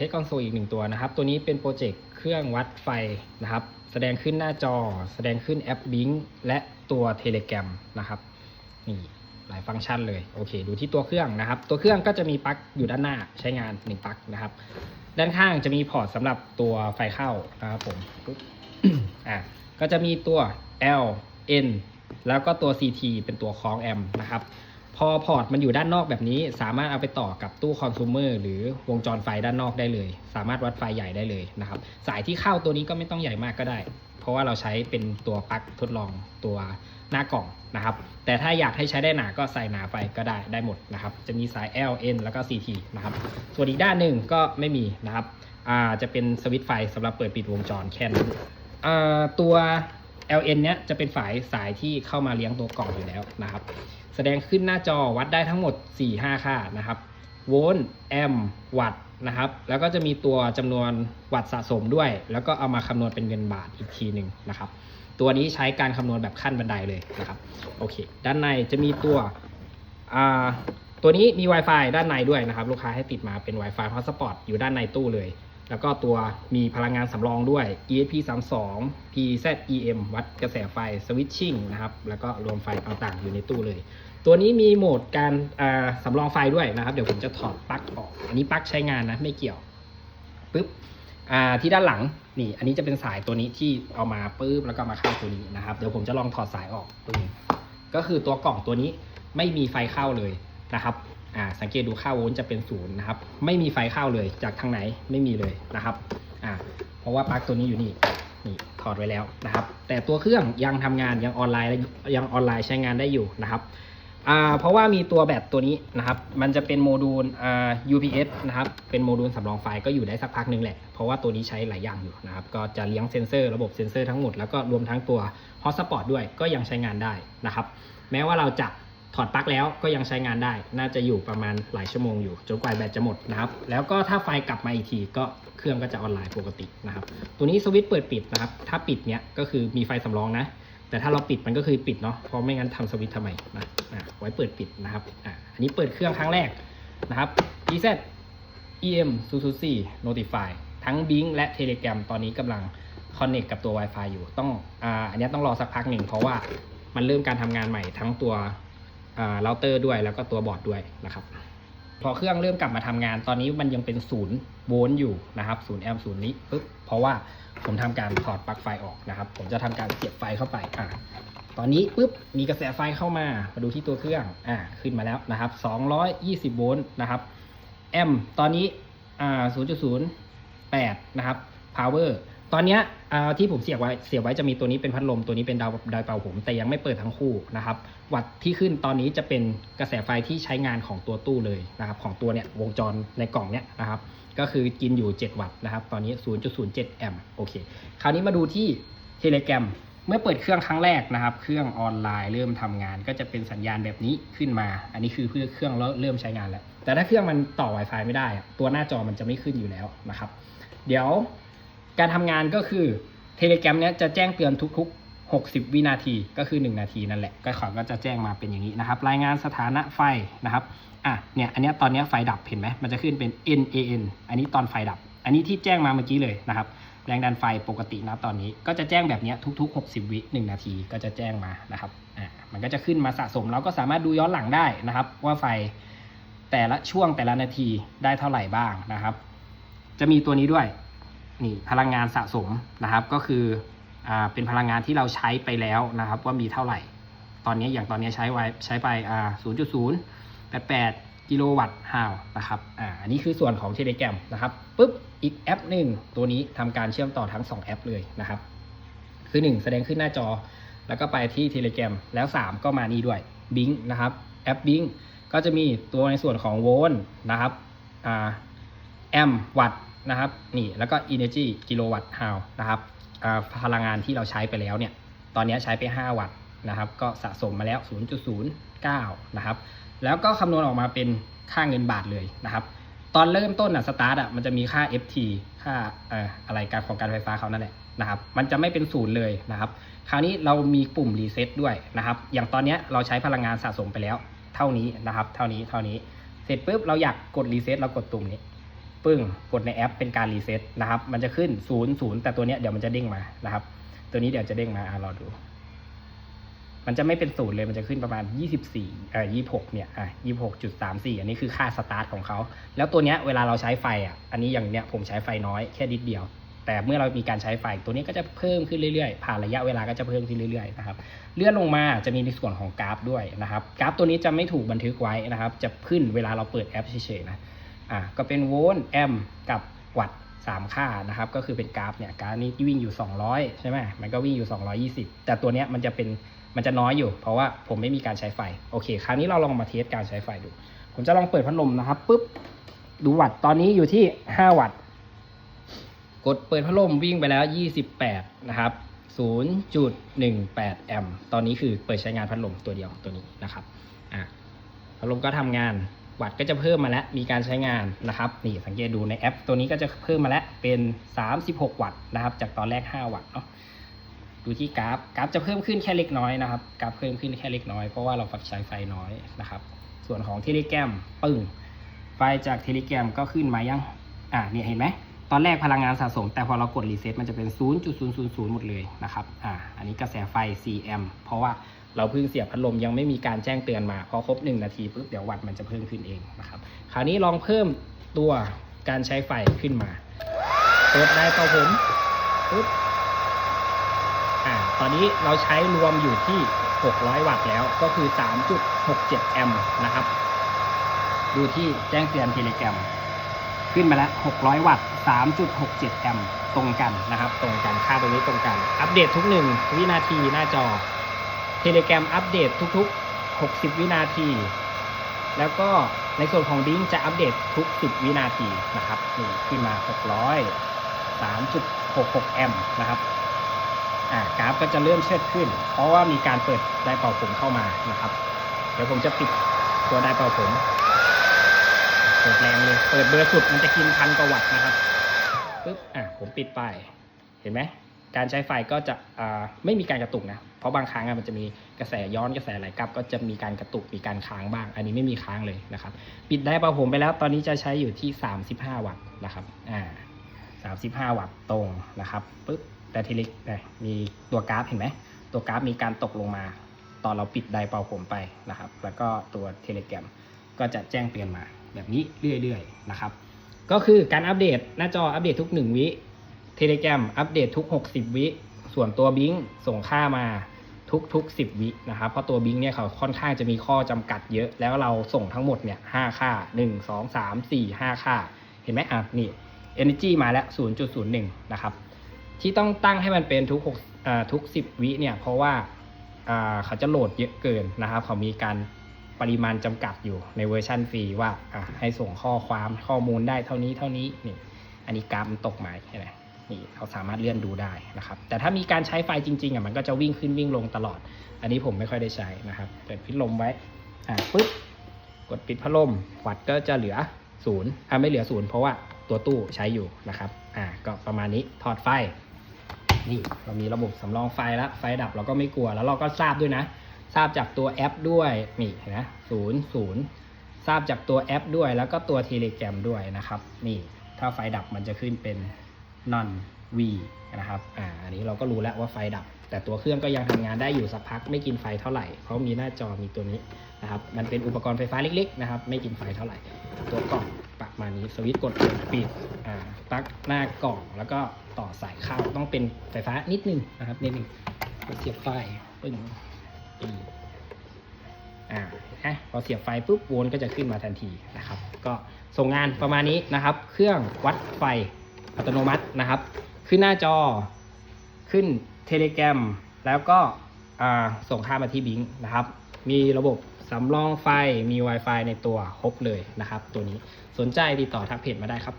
เทคคอนโซลอีกหนึ่งตัวนะครับ ตัวนี้เป็นโปรเจกต์เครื่องวัดไฟนะครับ แสดงขึ้นหน้าจอ แสดงขึ้นแอปบิงและตัว Telegram นะครับนี่หลายฟังก์ชันเลยโอเค ดูที่ตัวเครื่องนะครับ ตัวเครื่องก็จะมีปลั๊กอยู่ด้านหน้าใช้งาน1ปลั๊กนะครับ ด้านข้างจะมีพอร์ตสำหรับตัวไฟเข้านะครับผมอะก็จะมีตัว L N แล้วก็ตัว CT เป็นตัวคล้องแอมป์นะครับ พอพอร์ตมันอยู่ด้านนอกแบบนี้ สามารถเอาไปต่อกับตู้คอน sumer หรือวงจรไฟด้านนอกได้เลย สามารถวัดไฟใหญ่ได้เลยนะครับ สายที่เข้าตัวนี้ก็ไม่ต้องใหญ่มากก็ได้ เพราะว่าเราใช้เป็นตัวปลั๊กทดลองตัวหน้ากล่องนะครับ แต่ถ้าอยากให้ใช้ได้หนาก็ใส่หนาไปก็ได้ได้หมดนะครับ จะมีสาย L N แล้วก็ CT นะครับ ส่วนอีกด้านหนึ่งก็ไม่มีนะครับ จะเป็นสวิตช์ไฟสำหรับเปิดปิดวงจรแค่นั้นตัว LN เนี้ยจะเป็นฝายสายที่เข้ามาเลี้ยงตัวกล่องอยู่แล้วนะครับ แสดงขึ้นหน้าจอวัดได้ทั้งหมด 4-5 ค่านะครับ โวลต์ แอมป์ วัตต์นะครับ แล้วก็จะมีตัวจำนวนวัตต์สะสมด้วย แล้วก็เอามาคำนวณเป็นเงินบาทอีกทีหนึ่งนะครับ ตัวนี้ใช้การคำนวณแบบขั้นบันไดเลยนะครับ โอเค ด้านในจะมีตัวอ่าตัวนี้มี Wi-Fi ด้านในด้วยนะครับ ลูกค้าให้ติดมาเป็น Wi-Fi Hotspot อยู่ด้านในตู้เลย แล้วก็ตัวมีพลังงานสำรองด้วย ESP 32 PZEM วัดกระแสไฟ Switching นะครับ แล้วก็รวมไฟต่างๆ อยู่ในตู้เลย ตัวนี้มีโหมดการสำรองไฟด้วยนะครับ เดี๋ยวผมจะถอดปลั๊กออก อันนี้ปลั๊กใช้งานนะ ไม่เกี่ยวปึ๊บที่ด้านหลังนี่ อันนี้จะเป็นสายตัวนี้ที่เอามาปึ๊บแล้วก็มาเข้าตัวนี้นะครับ เดี๋ยวผมจะลองถอดสายออกตรงนี้ก็คือตัวกล่องตัวนี้ไม่มีไฟเข้าเลยนะครับ อ่าสังเกตดูค่าโวลต์จะเป็นศูนย์นะครับ ไม่มีไฟเข้าเลยจากทางไหนไม่มีเลยนะครับอ่าเพราะว่าปลั๊กตัวนี้อยู่นี่นี่ถอดไว้แล้วนะครับ แต่ตัวเครื่องยังทำงานยังออนไลน์ยังออนไลน์ใช้งานได้อยู่นะครับอ่าเพราะว่ามีตัวแบตตัวนี้นะครับ มันจะเป็นโมดูลอ่า UPS นะครับ เป็นโมดูลสำรองไฟก็อยู่ได้สักพักหนึงแหละ เพราะว่าตัวนี้ใช้หลายอย่างอยู่นะครับ ก็จะเลี้ยงเซ็นเซอร์ระบบเซ็นเซอร์ทั้งหมด แล้วก็รวมทั้งตัว Hotspot ด้วยก็ยังใช้งานได้นะครับ แม้ว่าเราจะ ถอดปลั๊กแล้วก็ยังใช้งานได้ น่าจะอยู่ประมาณหลายชั่วโมงอยู่จนกว่าแบตจะหมดนะครับ แล้วก็ถ้าไฟกลับมาอีกทีก็เครื่องก็จะออนไลน์ปกตินะครับ ตัวนี้สวิตช์เปิดปิดนะครับ ถ้าปิดเนี้ยก็คือมีไฟสำรองนะ แต่ถ้าเราปิดมันก็คือปิดเนาะ เพราะไม่งั้นทำสวิตช์ทำไมนะอะไว้เปิดปิดนะครับอะอันนี้เปิดเครื่องครั้งแรกนะครับ EZ EM 004 Notify ทั้ง Bing และ Telegram ตอนนี้กำลัง Connect กับตัว Wi-Fi อยู่ ต้องอ่าอันนี้ต้องรอสักพักหนึ่งเพราะว่ามันเริ่มการทำงานใหม่ทั้งตัว เราเตอร์ด้วยแล้วก็ตัวบอร์ดด้วยนะครับ พอเครื่องเริ่มกลับมาทำงาน ตอนนี้มันยังเป็นศูนย์โวลต์อยู่นะครับศูนย์แอมป์ศูนย์นี้ปุ๊บเพราะว่าผมทำการถอดปลั๊กไฟออกนะครับ ผมจะทำการเสียบไฟเข้าไปอ่าตอนนี้ปุ๊บมีกระแสไฟเข้ามามาดูที่ตัวเครื่องอ่าขึ้นมาแล้วนะครับ220โวลต์นะครับแอมป์ตอนนี้อ่า0.08 นะครับ power ตอนนี้ที่ผมเสียบไว้เสียบไว้จะมีตัวนี้เป็นพัดลมตัวนี้เป็นดาวดาวเป่าผมแต่ยังไม่เปิดทั้งคู่นะครับ วัตต์ที่ขึ้นตอนนี้จะเป็นกระแสไฟที่ใช้งานของตัวตู้เลยนะครับ ของตัวเนี่ยวงจรในกล่องเนี้ยนะครับ ก็คือกินอยู่ 7 วัตต์นะครับ ตอนนี้ 0.07 แอมป์โอเค คราวนี้มาดูที่ Telegram เมื่อเปิดเครื่องครั้งแรกนะครับ เครื่องออนไลน์เริ่มทำงาน ก็จะเป็นสัญญาณแบบนี้ขึ้นมา อันนี้คือเพื่อเครื่องเริ่มใช้งานแล้ว แต่ถ้าเครื่องมันต่อ Wi-Fi ไม่ได้ ตัวหน้าจอมันจะไม่ขึ้นอยู่แล้วนะครับ เดี๋ยว การทำงานก็คือ Telegram เนี้ยจะแจ้งเตือนทุกๆ 60 วินาทีก็คือ 1 นาทีนั่นแหละก็เขาก็จะแจ้งมาเป็นอย่างนี้นะครับ รายงานสถานะไฟนะครับอะเนี่ยอันนี้ตอนนี้ไฟดับเห็นไหมมันจะขึ้นเป็น NAN อันนี้ตอนไฟดับ อันนี้ที่แจ้งมาเมื่อกี้เลยนะครับ แรงดันไฟปกตินะตอนนี้ก็จะแจ้งแบบนี้ทุก ๆ 60 วิ1นาทีก็จะแจ้งมานะครับอะมันก็จะขึ้นมาสะสมเราก็สามารถดูย้อนหลังได้นะครับ ว่าไฟแต่ละช่วงแต่ละนาทีได้เท่าไหร่บ้างนะครับ จะมีตัวนี้ด้วย นี่พลังงานสะสมนะครับก็คืออ่าเป็นพลังงานที่เราใช้ไปแล้วนะครับ ว่ามีเท่าไหร่ ตอนนี้อย่างตอนนี้ใช้ไว้ใช้ไปอ่า0.088 กิโลวัตต์ฮาวนะครับอ่าอันนี้คือส่วนของ Telegram นะครับปุ๊บอีกแอปหนึ่งตัวนี้ทำการเชื่อมต่อทั้ง 2 แอปเลยนะครับ คือ 1 แสดงขึ้นหน้าจอ แล้วก็ไปที่ Telegram แล้ว 3 ก็มานี่ด้วย Bing นะครับแอป Bing ก็จะมีตัวในส่วนของโวลต์นะครับแอมป์วัตต์ นะครับนี่แล้วก็ energy กิโลวัตต์ฮาวนะครับพลังงานที่เราใช้ไปแล้วเนี่ยตอนนี้ใช้ไป 5 วัตต์นะครับ ก็สะสมมาแล้ว 0.09 นะครับ แล้วก็คำนวณออกมาเป็นค่าเงินบาทเลยนะครับ ตอนเริ่มต้นอะสตาร์ทอะมันจะมีค่า FT ค่าอ่ออะไรการของการไฟฟ้าเขานั่นแหละนะครับ มันจะไม่เป็นศูนย์เลยนะครับ คราวนี้เรามีปุ่มรีเซ็ตด้วยนะครับ อย่างตอนนี้เราใช้พลังงานสะสมไปแล้ว เท่านี้นะครับ เท่านี้เท่านี้ เสร็จปุ๊บเราอยากกดรีเซ็ตเรากดตุ่มนี้ ปึ้งกดในแอปเป็นการรีเซ็ตนะครับ มันจะขึ้นศูนย์แต่ตัวเนี้ยเดี๋ยวมันจะเด้งมานะครับ ตัวนี้เดี๋ยวจะเด้งมาอะรอดู มันจะไม่เป็นศูนย์เลยมันจะขึ้นประมาณ 24เอ่อ26 เนี่ยอะ26.34 อันนี้คือค่าสตาร์ทของเขา แล้วตัวเนี้ยเวลาเราใช้ไฟอะอันนี้อย่างเนี้ยผมใช้ไฟน้อยแค่นิดเดียวแต่เมื่อเรามีการใช้ไฟตัวนี้ก็จะเพิ่มขึ้นเรื่อยๆ ผ่านระยะเวลาก็จะเพิ่มขึ้นเรื่อยๆนะครับ เลื่อนลงมาจะมีในส่วนของกราฟด้วยนะครับ กราฟตัวนี้จะไม่ถูกบันทึกไว้นะครับ จะขึ้นเวลาเราเปิดแอปเฉยๆนะ อะก็เป็นโวลต์แอมป์กับวัตต์สามค่านะครับ ก็คือเป็นกราฟเนี่ยกราฟนี้วิ่งอยู่ 200 ใช่ไหมมันก็วิ่งอยู่ 220 แต่ตัวเนี้ยมันจะเป็นมันจะน้อยอยู่ เพราะว่าผมไม่มีการใช้ไฟ โอเค คราวนี้เราลองมาเทสการใช้ไฟดู ผมจะลองเปิดพัดลมนะครับปุ๊บดูวัตต์ตอนนี้อยู่ที่ 5 วัตต์กดเปิดพัดลมวิ่งไปแล้ว 28 นะครับ 0.18 แอมป์ตอนนี้คือเปิดใช้งานพัดลมตัวเดียวตัวนี้นะครับอะพัดลมก็ทำงาน วัตต์ก็จะเพิ่มมาแล้ว มีการใช้งานนะครับนี่สังเกตดูในแอป ตัวนี้ก็จะเพิ่มมาแล้วเป็น 36 วัตต์นะครับ จากตอนแรก 5 วัตต์เนาะดูที่กราฟกราฟจะเพิ่มขึ้นแค่เล็กน้อยนะครับกราฟเพิ่มขึ้นแค่เล็กน้อยเพราะว่าเราฝักใช้ไฟน้อยนะครับ ส่วนของเทเลแกรมปึ้งไฟจากเทเลแกรมก็ขึ้นมายังอ่าเนี่ยเห็นไหมตอนแรกพลังงานสะสม แต่พอเรากดรีเซ็ตมันจะเป็น 0.000 หมดเลยนะครับอ่าอันนี้กระแสไฟ 4 แอมป์เพราะว่า เราเพิ่งเสียบพัดลมยังไม่มีการแจ้งเตือนมาพอครบ 1 นาทีปุ๊บเดี๋ยววัตต์มันจะเพิ่มขึ้นเองนะครับคราวนี้ลองเพิ่มตัวการใช้ไฟขึ้นมาเปิดได้ต่อผมปุ๊บอ่าตอนนี้เราใช้รวมอยู่ที่ 600 วัตต์แล้วก็คือ 3.67 แอมป์นะครับ ดูที่แจ้งเตือนเทเลแกรมขึ้นมาแล้ว 600 วัตต์ 3.67 แอมป์ตรงกันนะครับ ตรงกัน ค่าตรงนี้ตรงกัน อัปเดตทุก1วินาทีหน้าจอ เทเลแกรมอัปเดตทุกๆ 60 วินาที แล้วก็ในส่วนของดิ้งจะอัปเดตทุก 10 วินาทีนะครับนี่ขึ้นมา 600 3.66 แอมป์นะครับอ่ากราฟก็จะเริ่มเชิดขึ้น เพราะว่ามีการเปิดไดร์เป่าผมเข้ามานะครับ เดี๋ยวผมจะปิดตัวไดร์เป่าผม เปิดแรงเลย เปิดเบอร์สุดมันจะกินพันกวัตต์นะครับปึ๊บอะผมปิดไป เห็นไหมการใช้ไฟก็จะอ่าไม่มีการกระตุกนะ เพราะบางครั้งมันจะมีกระแสย้อนกระแสไหลกลับ ก็จะมีการกระตุกมีการค้างบ้าง อันนี้ไม่มีค้างเลยนะครับ ปิดได้เป่าผมไปแล้วตอนนี้จะใช้อยู่ที่ 35 วัตต์นะครับอ่า35วัตต์ตรงนะครับปึ๊บแต่ทีเล็กเนี่ยมีตัวกราฟเห็นไหมตัวกราฟมีการตกลงมา ตอนเราปิดไดเป่าผมไปนะครับ แล้วก็ตัวเทเลแกรมก็จะแจ้งเตือนมาแบบนี้เรื่อยๆนะครับ ก็คือการอัปเดตหน้าจออัปเดตทุก 1 วิเทเลแกรมอัปเดตทุก 60 วิ ส่วนตัวบิงส่งค่ามาทุกๆ 10 วินะครับ เพราะตัวบิงเนี่ยเขาค่อนข้างจะมีข้อจำกัดเยอะ แล้วเราส่งทั้งหมดเนี่ย5ค่า 1 2 3 4 5 ค่า เห็นไหมอะนี่ Energy มาแล้ว 0.01 นะครับ ที่ต้องตั้งให้มันเป็นทุก6อ่าทุก 10 วิเนี่ย เพราะว่าอ่าเขาจะโหลดเยอะเกินนะครับ เขามีการปริมาณจำกัดอยู่ในเวอร์ชันฟรีว่าอะให้ส่งข้อความข้อมูลได้เท่านี้เท่านี้นี่ อันนี้กราฟมันตกมาใช่ไหม นี่เราสามารถเลื่อนดูได้นะครับ แต่ถ้ามีการใช้ไฟจริงๆอะมันก็จะวิ่งขึ้นวิ่งลงตลอด อันนี้ผมไม่ค่อยได้ใช้นะครับเปิดพัดลมไว้อ่าปุ๊บกดปิดพัดลมวัดก็จะเหลือศูนย์อ่าไม่เหลือศูนย์เพราะว่าตัวตู้ใช้อยู่นะครับอ่าก็ประมาณนี้ถอดไฟนี่เรามีระบบสำรองไฟแล้วไฟดับเราก็ไม่กลัวแล้วเราก็ทราบด้วยนะ ทราบจากตัวแอปด้วยนี่เห็นไหมศูนย์ศูนย์ทราบจากตัวแอปด้วย แล้วก็ตัวเทเลแกรมด้วยนะครับ นี่ถ้าไฟดับมันจะขึ้นเป็น non v นะครับอ่าอันนี้เราก็รู้แล้วว่าไฟดับ แต่ตัวเครื่องก็ยังทำงานได้อยู่สักพัก ไม่กินไฟเท่าไหร่ เพราะมีหน้าจอมีตัวนี้นะครับมันเป็นอุปกรณ์ไฟฟ้าเล็กๆนะครับไม่กินไฟเท่าไหร่ ตัวกล่องประมาณนี้สวิตช์กดเปิดปิดอ่าปลั๊กหน้ากล่องแล้วก็ต่อสายเข้าต้องเป็นไฟฟ้านิดนึงนะครับนิดนึงเสียบไฟปึ้งปึ้งอ่าฮะพอเสียบไฟปุ๊บโวลต์ก็จะขึ้นมาทันทีนะครับ ก็ส่งงานประมาณนี้นะครับ เครื่องวัดไฟ อัตโนมัตินะครับ ขึ้นหน้าจอ ขึ้นเทเลแกรมแล้วก็ส่งค่ามาที่บิงนะครับ มีระบบสำรองไฟ มี Wi-Fi ในตัวครบเลยนะครับ ตัวนี้ สนใจติดต่อทักเพจมาได้ครับ